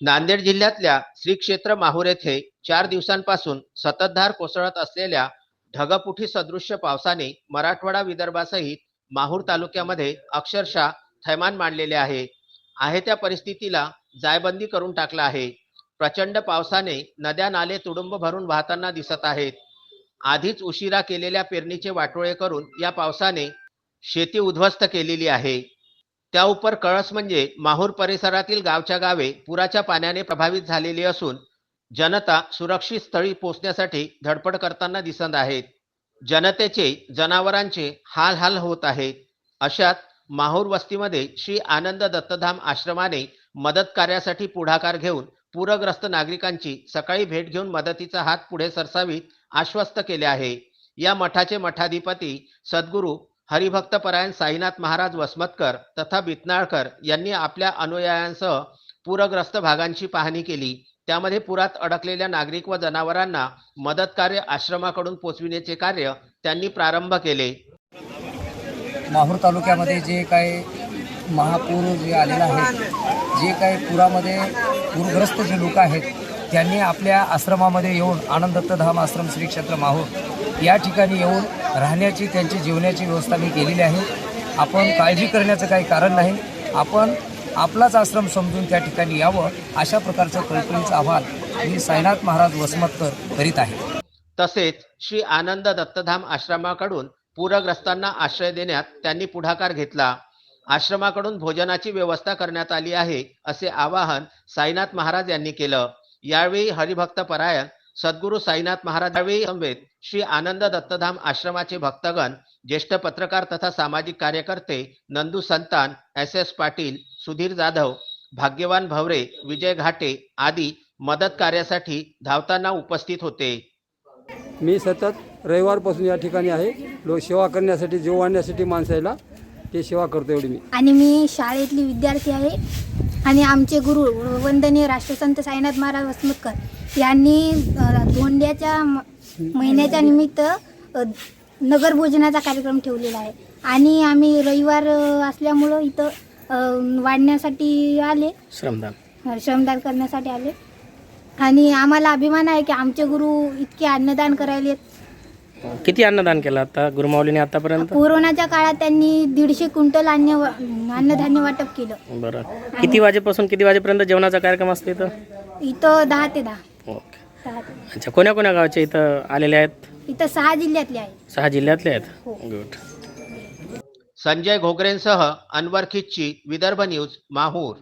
नांदेड जिल्ह्यातल्या श्री क्षेत्र माहूर येथे चार दिवसांपासून सततधार कोसळत असलेल्या ढगपुठी सदृश्य पावसाने मराठवाडा विदर्भासहित माहूर तालुक्यामध्ये अक्षरशः थैमान मांडलेले आहे. आहे त्या परिस्थितीला जायबंदी करून टाकला आहे. प्रचंड पावसाने नद्या नाले तुडुंब भरून वाहताना दिसत आहेत. आधीच उशिरा केलेल्या पेरणीचे वाटोळे करून या पावसाने शेती उद्ध्वस्त केलेली आहे. त्या उपर कळस म्हणजे माहूर परिसरातील गावच्या गावे पुराच्या पाण्याने प्रभावित झालेली असून जनता सुरक्षित स्थळी पोहोचण्यासाठी धडपड करताना दिसत आहेत. जनतेचे जनावरांचे हाल हाल होत आहेत अशात माहूर वस्तीमध्ये श्री आनंद दत्तधाम आश्रमाने मदत कार्यासाठी पुढाकार घेऊन पूरग्रस्त नागरिकांची सकाळी भेट घेऊन मदतीचा हात पुढे सरसावीत आश्वस्त केले आहे. या मठाचे मठाधिपती सद्गुरू हरिभक्तपरायण साईनाथ महाराज वसमतकर तथा बितनाळकर यांनी आपल्या अनुयायांसह पूरग्रस्त भागांची पाहणी केली. त्यामध्ये पुरात अडकलेल्या नागरिक व जनावरांना मदत कार्य आश्रमाकडून पोचविण्याचे कार्य त्यांनी प्रारंभ केले. माहूर तालुक्यामध्ये जे काही महापूर जे आलेला आहे जे काही पुरामध्ये पूरग्रस्त जे लोक आहेत त्यांनी आपल्या आश्रमामध्ये येऊन आनंद दत्तधाम आश्रम श्री क्षेत्र माहूर या ठिकाणी येऊन राहण्याची त्यांची जीवनाची व्यवस्था मी केलेली आहे. आपण काळजी करण्याचं काही कारण नाही. आपण आपलाच आश्रम समजून त्या ठिकाणी यावं अशा प्रकारचं कळकळीचं आव्हान मी साईनाथ महाराज वसमतकर करीत आहे. तसेच श्री आनंद दत्तधाम आश्रमाकडून पूरग्रस्तांना आश्रय देण्यात त्यांनी पुढाकार घेतला. आश्रमाकडून भोजनाची व्यवस्था करण्यात आली आहे असे आवाहन साईनाथ महाराज यांनी केलं. यावेळी हरिभक्त परायण सद्गुरू साईनाथ महाराज यावेळी समवेत श्री आनंद दत्तधाम आश्रमाचे भक्तगण ज्येष्ठ पत्रकार तथा सामाजिक कार्यकर्ते नंदू संतान एस एस पाटील सुधीर जाधव भाग्यवान भवरे विजय घाटे आदी मदत कार्यासाठी धावताना उपस्थित होते. मी सतत रविवारपासून या ठिकाणी आहे. लोक सेवा करण्यासाठी जीव आणण्यासाठी माणसाला ते सेवा करतो एवढी मी. आणि मी शाळेतली विद्यार्थी आहे. आणि आमचे गुरु वंदनीय राष्ट्रसंत साईनाथ महाराज वसमतकर यांनी धोंड्याच्या म- महिन्याच्या निमित्त नगर भोजनाचा कार्यक्रम ठेवलेला आहे. आणि आम्ही रविवार असल्यामुळं इथं वाढण्यासाठी आले. श्रमदान. श्रमदान करण्यासाठी आले. आणि आम्हाला अभिमान आहे की आमचे गुरु इतके अन्नदान करायलेत. किती अन्नदान केलं आता गुरुमाऊलीने आतापर्यंत? कोरोनाच्या काळात त्यांनी दीडशे क्विंटल अन्न अन्नधान्य वाटप केलं. बरं. किती वाजेपासून किती वाजेपर्यंत जेवणाचा कार्यक्रम असतो इथं? इथं दहा ते दहा. ओके. दहा ते अच्छा कोण्या कोण्या गावचे इथं आलेले आहेत? इथं सहा जिल्ह्यातले आहे सहा जिल्ह्यातले आहेत? हो. गुड संजय घोगरेंसह अनवर खिच्ची विदर्भ न्यूज माहूर.